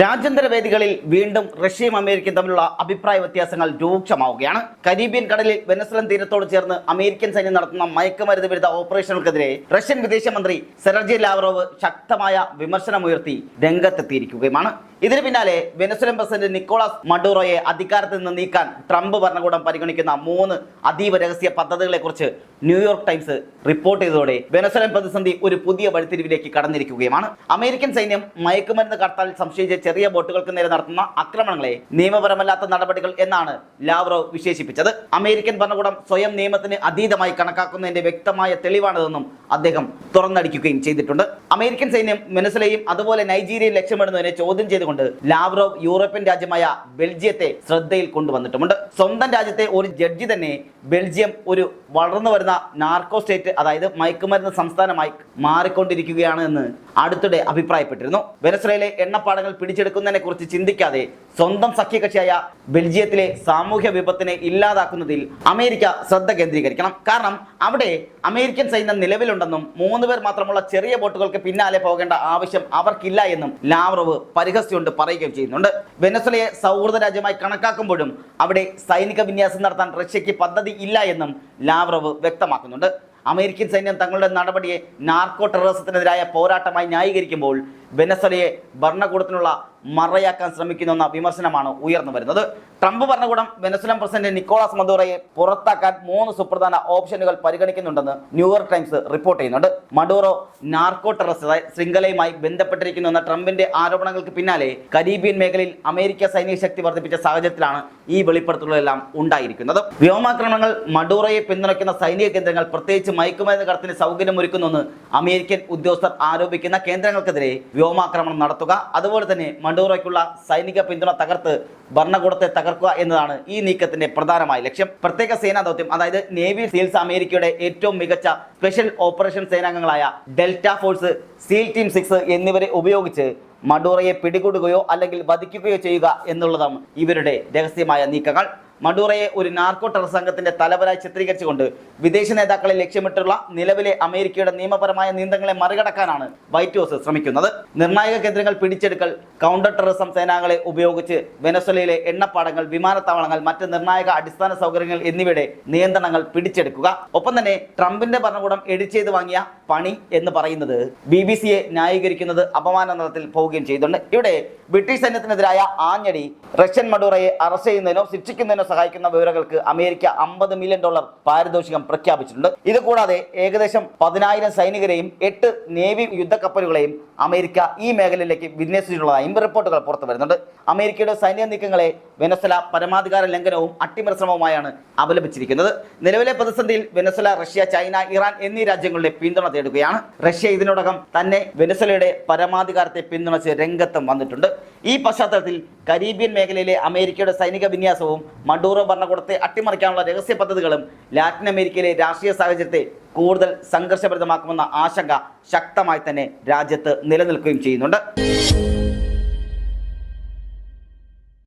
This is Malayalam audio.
രാജ്യാന്തര വേദികളിൽ വീണ്ടും റഷ്യയും അമേരിക്കയും തമ്മിലുള്ള അഭിപ്രായ വ്യത്യാസങ്ങൾ രൂക്ഷമാവുകയാണ്. കരീബിയൻ കടലിൽ വെനസ്വലൻ തീരത്തോട് ചേർന്ന് അമേരിക്കൻ സൈന്യം നടത്തുന്ന മയക്കുമരുന്ന് വിരുദ്ധ ഓപ്പറേഷനുകൾക്കെതിരെ റഷ്യൻ വിദേശമന്ത്രി സെർജി ലാവറോവ് ശക്തമായ വിമർശനമുയർത്തി രംഗത്തെത്തിയിരിക്കുകയുമാണ്. ഇതിന് പിന്നാലെ വെനസ്വലൻ പ്രസിഡന്റ് നിക്കോളാസ് മഡൂറോയെ അധികാരത്തിൽ നിന്ന് നീക്കാൻ ട്രംപ് ഭരണകൂടം പരിഗണിക്കുന്ന മൂന്ന് അതീവ രഹസ്യ പദ്ധതികളെക്കുറിച്ച് ന്യൂയോർക്ക് ടൈംസ് റിപ്പോർട്ട് ചെയ്തതോടെ വെനസ്വലൻ പ്രതിസന്ധി ഒരു പുതിയ വഴിത്തിരിവിലേക്ക് കടന്നിരിക്കുകയുമാണ്. അമേരിക്കൻ സൈന്യം മയക്കുമരുന്ന് കടത്താൽ സംശയിച്ച ചെറിയ ബോട്ടുകൾക്ക് നേരെ നടത്തുന്ന ആക്രമണങ്ങളെ നിയമപരമല്ലാത്ത നടപടികൾ എന്നാണ് ലാവ്റോ വിശേഷിപ്പിച്ചത്. അമേരിക്കൻ ഭരണകൂടം സ്വയം നിയമത്തിന് അതീതമായി കണക്കാക്കുന്നതിന്റെ വ്യക്തമായ തെളിവാണിതെന്നും അദ്ദേഹം തുറന്നടിക്കുകയും ചെയ്തിട്ടുണ്ട്. അമേരിക്കൻ സൈന്യം വെനസ്വലയും അതുപോലെ നൈജീരിയയും ലക്ഷ്യമിടുന്നതിനെ ചോദ്യം ചെയ്തുകൊണ്ട് ലാവ്റോവ് യൂറോപ്യൻ രാജ്യമായ ബെൽജിയത്തെ ശ്രദ്ധയിൽ കൊണ്ടുവന്നിട്ടുമുണ്ട്. സ്വന്തം രാജ്യത്തെ ഒരു ജഡ്ജി തന്നെ ബെൽജിയം ഒരു വളർന്നു വരുന്ന നാർക്കോ സ്റ്റേറ്റ് അതായത് മയക്കുമരുന്ന് സംസ്ഥാനമായി മാറിക്കൊണ്ടിരിക്കുകയാണ് എന്ന് അടുത്തിടെ അഭിപ്രായപ്പെട്ടിരുന്നു. വെനസ്വലയിലെ എണ്ണപ്പാടങ്ങൾ പിടിച്ചെടുക്കുന്നതിനെ കുറിച്ച് ചിന്തിക്കാതെ സ്വന്തം സഖ്യകക്ഷിയായ ബെൽജിയത്തിലെ സാമൂഹ്യ വിപത്തിനെ ഇല്ലാതാക്കുന്നതിൽ അമേരിക്ക ശ്രദ്ധ കേന്ദ്രീകരിക്കണം. കാരണം അവിടെ അമേരിക്കൻ സൈന്യം നിലവിലുണ്ടെന്നും മൂന്ന് പേർ മാത്രമുള്ള ചെറിയ ബോട്ടുകൾക്ക് പിന്നാലെ പോകേണ്ട ആവശ്യം അവർക്കില്ല എന്നും ലാവ്റോവ് പരിഹസിച്ചുകൊണ്ട് പറയുകയും ചെയ്യുന്നുണ്ട്. വെനസ്വലയെ സൗഹൃദ രാജ്യമായി കണക്കാക്കുമ്പോഴും അവിടെ സൈനിക വിന്യാസം നടത്താൻ റഷ്യക്ക് പദ്ധതി ഇല്ല എന്നും ലാവ്രവ് വ്യക്തമാക്കുന്നുണ്ട്. അമേരിക്കൻ സൈന്യം തങ്ങളുടെ നടപടിയെ നാർക്കോ ടെററിസത്തിനെതിരായ പോരാട്ടമായി ന്യായീകരിക്കുമ്പോൾ വെനസ്വലയെ ഭരണകൂടത്തിനുള്ള മറയാക്കാൻ ശ്രമിക്കുന്നുവെന്ന വിമർശനമാണ് ഉയർന്നു വരുന്നത്. ട്രംപ് ഭരണകൂടം വെനസുലൻ പ്രസിഡന്റ് നിക്കോളാസ് മദൂറയെ പുറത്താക്കാൻ മൂന്ന് സുപ്രധാന ഓപ്ഷനുകൾ പരിഗണിക്കുന്നുണ്ടെന്ന് ന്യൂയോർക്ക് ടൈംസ് റിപ്പോർട്ട് ചെയ്യുന്നുണ്ട്. മഡൂറോ നാർക്കോ ടെററിസ്റ്റ് ശൃംഖലയുമായി ബന്ധപ്പെട്ടിരിക്കുന്നുവെന്ന ട്രംപിന്റെ ആരോപണങ്ങൾക്ക് പിന്നാലെ കരീബിയൻ മേഖലയിൽ അമേരിക്ക സൈനിക ശക്തി വർദ്ധിപ്പിച്ച സാഹചര്യത്തിലാണ് ഈ വെളിപ്പെടുത്തലുകളെല്ലാം ഉണ്ടായിരിക്കുന്നത്. വ്യോമാക്രമണങ്ങൾ മഡൂറയെ പിന്തുണയ്ക്കുന്ന സൈനിക കേന്ദ്രങ്ങൾ പ്രത്യേകിച്ച് മയക്കുമരുന്ന് കടത്തിന് സൗകര്യമൊരുക്കുന്നുവെന്ന് അമേരിക്കൻ ഉദ്യോഗസ്ഥർ ആരോപിക്കുന്ന കേന്ദ്രങ്ങൾക്കെതിരെ വ്യോമാക്രമണം നടത്തുക. അതുപോലെ തന്നെ മഡൂറോയ്ക്കുള്ള സൈനിക പിന്തുണ തകർത്ത് ഭരണകൂടത്തെ തകർക്കുക എന്നതാണ് ഈ നീക്കത്തിന്റെ പ്രധാനമായ ലക്ഷ്യം. പ്രത്യേക സേനാ ദൗത്യം അതായത് നേവി സീൽസ് അമേരിക്കയുടെ ഏറ്റവും മികച്ച special operation സേനാംഗങ്ങളായ Delta Force SEAL team six എന്നിവരെ ഉപയോഗിച്ച് മഡൂറയെ പിടികൂടുകയോ അല്ലെങ്കിൽ വധിക്കുകയോ ചെയ്യുക എന്നുള്ളതാണ് ഇവരുടെ രഹസ്യമായ നീക്കങ്ങൾ. മഡൂറയെ ഒരു നാർക്കോ ടെറർ സംഘത്തിന്റെ തലവരായി ചിത്രീകരിച്ചുകൊണ്ട് വിദേശ നേതാക്കളെ ലക്ഷ്യമിട്ടുള്ള നിലവിലെ അമേരിക്കയുടെ നിയമപരമായ നിയന്ത്രണങ്ങളെ മറികടക്കാനാണ് വൈറ്റ് ഹൗസ് ശ്രമിക്കുന്നത്. നിർണായക കേന്ദ്രങ്ങൾ പിടിച്ചെടുക്കൽ കൗണ്ടർ ടെററിസം സേനകളെ ഉപയോഗിച്ച് വെനസ്വലയിലെ എണ്ണപ്പാടങ്ങൾ വിമാനത്താവളങ്ങൾ മറ്റ് നിർണായക അടിസ്ഥാന സൗകര്യങ്ങൾ എന്നിവയുടെ നിയന്ത്രണങ്ങൾ പിടിച്ചെടുക്കുക. ഒപ്പം തന്നെ ട്രംപിന്റെ ഭരണകൂടം എഡിറ്റ് ചെയ്ത് വാങ്ങിയ പണി എന്ന് പറയുന്നത് ബി ബി സിയെ ന്യായീകരിക്കുന്നത് അപമാന നിറത്തിൽ പോവുകയും ചെയ്തിട്ടുണ്ട്. ഇവിടെ ബ്രിട്ടീഷ് സൈന്യത്തിനെതിരായ ആഞ്ഞടി റഷ്യൻ മഡൂറയെ അറസ്റ്റ് ചെയ്യുന്നതിനോ ശിക്ഷിക്കുന്നതിനോ സഹായിക്കുന്ന വിവരങ്ങൾക്ക് അമേരിക്ക അമ്പത് മില്യൺ ഡോളർ പാരിതോഷികം പ്രഖ്യാപിച്ചിട്ടുണ്ട്. ഇതുകൂടാതെ ഏകദേശം പതിനായിരം സൈനികരെയും എട്ട് നേവി യുദ്ധക്കപ്പലുകളെയും അമേരിക്ക ഈ മേഖലയിലേക്ക് വിന്യസിച്ചിട്ടുള്ളതായും റിപ്പോർട്ടുകൾ പുറത്തു വരുന്നുണ്ട് അമേരിക്കയുടെ സൈനിക നീക്കങ്ങളെ വെനസ്വല പരമാധികാര ലംഘനവും അട്ടിമറി ശ്രമവുമായാണ് അപലപിച്ചിരിക്കുന്നത്. നിലവിലെ പ്രതിസന്ധിയിൽ വെനസ്വല റഷ്യ ചൈന ഇറാൻ എന്നീ രാജ്യങ്ങളുടെ പിന്തുണ തേടുകയാണ്. റഷ്യ ഇതിനോടകം തന്നെ വെനസ്വലയുടെ പരമാധികാരത്തെ പിന്തുണച്ച് രംഗത്തും വന്നിട്ടുണ്ട്. ഈ പശ്ചാത്തലത്തിൽ കരീബിയൻ മേഖലയിലെ അമേരിക്കയുടെ സൈനിക വിന്യാസവും മഡൂറോ ഭരണകൂടത്തെ അട്ടിമറിക്കാനുള്ള രഹസ്യ പദ്ധതികളും ലാറ്റിൻ അമേരിക്കയിലെ രാഷ്ട്രീയ സാഹചര്യത്തെ കൂടുതൽ സംഘർഷഭരിതമാക്കുമെന്ന ആശങ്ക ശക്തമായി തന്നെ രാജ്യത്ത് നിലനിൽക്കുകയും ചെയ്യുന്നുണ്ട്.